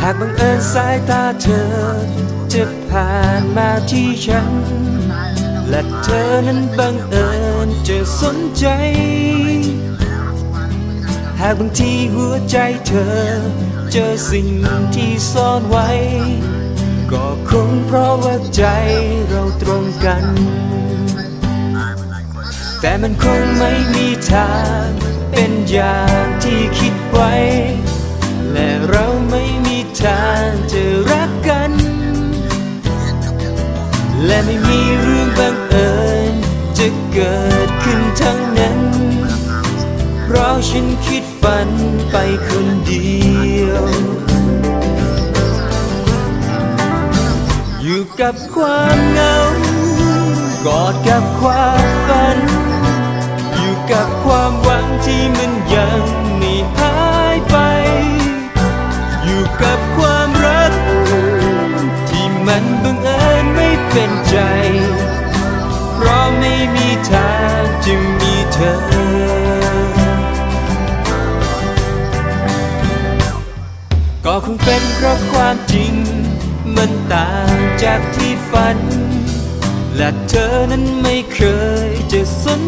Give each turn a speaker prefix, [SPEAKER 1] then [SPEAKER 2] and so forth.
[SPEAKER 1] หากบังเอิญสายตาเธอ จะผ่านมาที่ฉัน และเธอนั้นบังเอิญจะสนใจ หากบางทีหัวใจเธอ เจอสิ่งที่ซ่อนไว้ ก็คงเพราะว่าใจเราตรงกัน แต่มันคงไม่มีทางเป็นอย่างที่คิด และไม่มีเรื่องบังเอิญจะเกิดขึ้นทั้งนั้น เพราะฉันคิดฝันไปคนเดียว อยู่กับความเหงากอดกับความฝัน อยู่กับความหวังที่มันยังไม่หายไป อยู่กับความรักที่มันบังเอิญ เป็นใจ เพราะไม่มีทางจะมีเธอ ก็คงเป็นเพราะความจริง มันต่างจากที่ฝัน และเธอนั้นไม่เคยจะสน